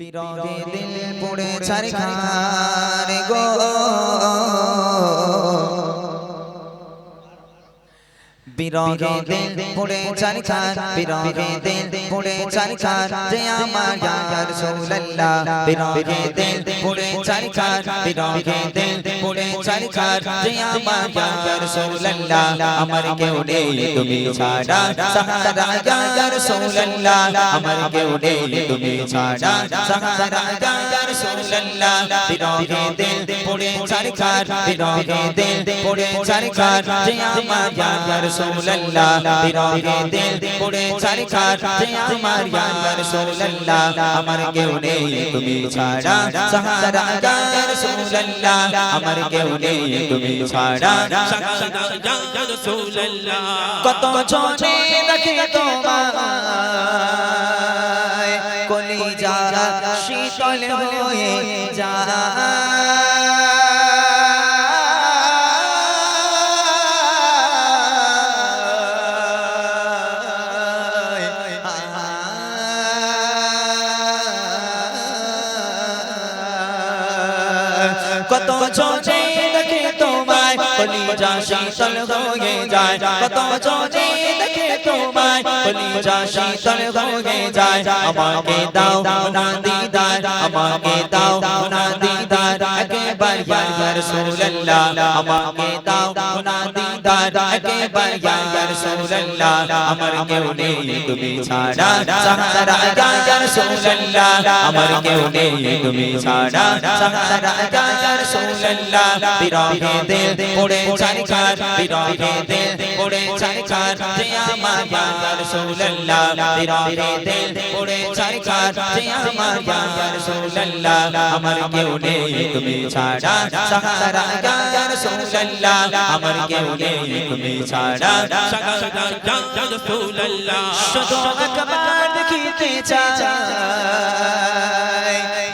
বিরহে দিল পুড়ে ছারখার গো। বিরহে দিল পড়ে দিল ছারখার যে আমার ইয়া রাসূলুল্লাহ বিরহে দিল পড়ে ছারখার বিরহে দিল পড়ে ছারখার যে আমার ইয়া রাসূলুল্লাহ আমার কেউ নেই তুমি ছাড়া সাহারা ইয়া রাসূলুল্লাহ আমার কেউ নেই তুমি ছাড়া সাহারা ইয়া রাসূলুল্লাহ বিরহে দিল পড়ে ছারখার বিরহে দিল পড়ে ছারখার যে আমার ইয়া রাসূলুল্লাহ বিরহে দিল পড়ে ছারখার আমার ইয়া রাসূলুল্লাহ আমার কেউ নেই তুমি ছাড়া, সাহারা ইয়া রাসূলুল্লাহ আমার কেউ নেই তুমি ছাড়া কত জনে দেখে তোমায়, কলিজা শীতল হয়ে যায়। কত জনে দেখে তোমায় কলিজা শীতল হয়ে যায়। কত জনে দেখে তোমায় কলিজা শীতল হয়ে যায়। আমাকে দাও না দিদার, আমাকে দাও না দিদার। একবার ইয়া রাসূলুল্লাহ, আমাকে দাও না দিদার একবার ইয়া রাসূলুল্লাহ আমার কেউ নেই, তুমি ছাড়া। সাহারা ইয়া রাসূলুল্লাহ আমার কেউ নেই, তুমি ছাড়া। সাহারা ইয়া রাসূলুল্লাহ বিরহে দিল পড়ে ছারখার বিরহে দিল পড়ে ছারখার যে আমার ইয়া রাসূলুল্লাহ বিরহে দিল পড়ে ছারখার যে আমার ইয়া রাসূলুল্লাহ আমার কেউ নেই, তুমি ছাড়া। সাহারা ইয়া রাসূলুল্লাহ আমার কেউ নেই তুমি ছাড়া একবার দেখিতে চাই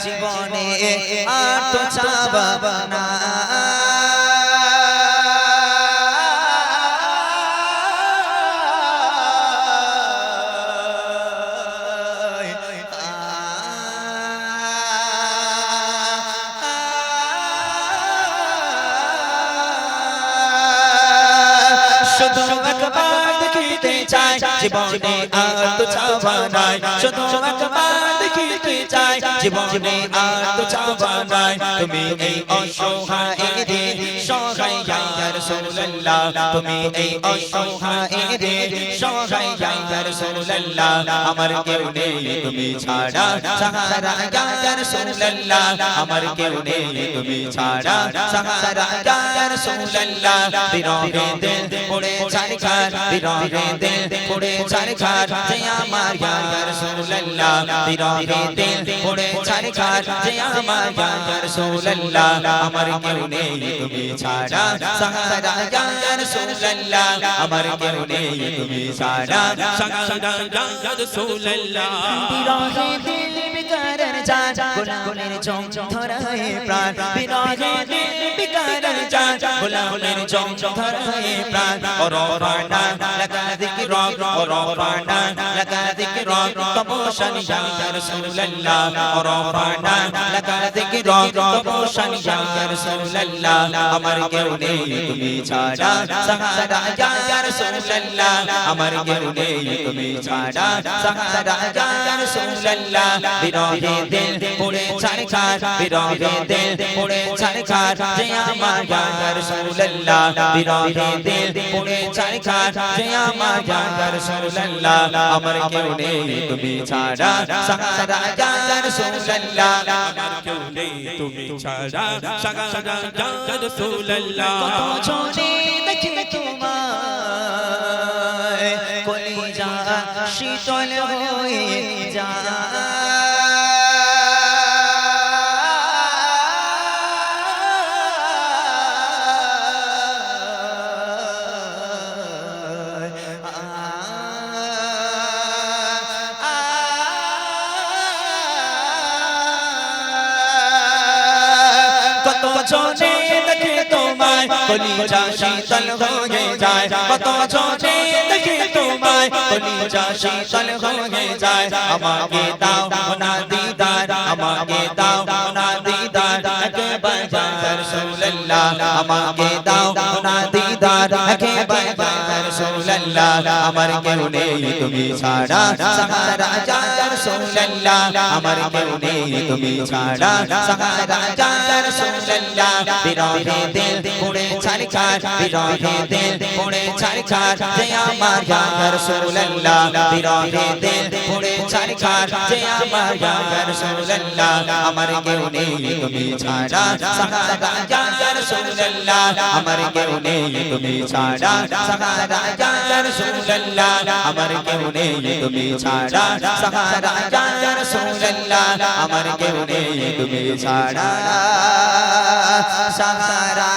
জীবনে আর তো চাবা না শুধু একবার দেখিতে চাই জীবনে আর তো একবার দেখিতে চাই জীবনে আর তো চাওয়া নাই। তুমি এই অসহায় রে, সহায় ইয়া রাসূলুল্লাহ। তুমি এই অসহায় রে, সহায় ইয়া রাসূলুল্লাহ। আমার কেউ নেই তুমি ছাড়া সাহারা ইয়া রাসূলুল্লাহ। আমার কেউ নেই তুমি ছাড়া সাহারা ইয়া রাসূলুল্লাহ। বিরহে দিল পড়ে ছারখার বিরহে দিল পড়ে ছারখার যে আমার ইয়া রাসূলুল্লাহ, বিরহে দিল পড়ে ছাড়কার যে আমার ইয়া রাসূলুল্লাহ আমার কেউ তুমি ছাড়া সাহারা ইয়া রাসূলুল্লাহ আমার কেউ তুমি ছাড়া সাহারা ইয়া রাসূলুল্লাহ বিরহে দিল বিকারর জান গুনাহের চোখ ধরায় প্রাণ বিরহে দিল বিকারর জান গুনাহের চোখ ধরায় প্রাণ অর রানা লাগা দিক রব অর রানা লাগা দিক রব তপশানি ইয়া রাসূল রাসূলুল্লাহ রফানা লাকা যিকরা তবশান ইয়া রাসূলুল্লাহ আমার কেউ নেই, তুমি ছাড়া। সাহারা ইয়া রাসূলুল্লাহ আমার কেউ নেই তুমি ছাড়া সাহারা ইয়া রাসূলুল্লাহ বিরহে দিল পুড়ে ছারখার বিরহে দিল পুড়ে ছারখার যে আমার ইয়া রাসূলুল্লাহ বিরহে দিল পুড়ে ছারখার যে আমার ইয়া রাসূলুল্লাহ আমার কেউ নেই তুমি ছাড়া সাহারা ইয়া রাসূলুল্লাহ আমার কেউ নেই তুমি ছাড়া সাগা সাগা রাসূলুল্লাহ চোখে দেখি তোমায় কলিজা শীতল হয়ে কত জনে দেখে তোমায় কলিজা শীতল হয়ে যায়। কত জনে দেখে তোমায় কলিজা শীতল হয়ে যায়। আমাকে দাও না দিদার, আমাকে দাও না দিদার। একবার রাসূলুল্লাহ, আমাকে দাও না দিদার। একবার আমার কেউ নেই, তুমি ছাড়া সাহারা ইয়া রাসূলুল্লাহ আমার কেউ নেই, তুমি ছাড়া সাহারা ইয়া রাসূলুল্লাহ বিরহে দিল পুড়ে ছাড়খার বিরহে দিল পুড়ে ছাড়খার যে আমার ইয়া রাসূলুল্লাহ বিরহে দিল পুড়ে ছাড়খার যে আমার ইয়া রাসূলুল্লাহ আমার কেউ নেই, তুমি ছাড়া সাহারা রাসূলুল্লাহ আমার কেউ নেই, তুমি ছাড়া। সাহারা ইয়া রাসূলুল্লাহ আমার কেউ নেই, তুমি ছাড়া। সাহারা ইয়া রাসূলুল্লাহ আমার কেউ নেই, তুমি ছাড়া। সাহারা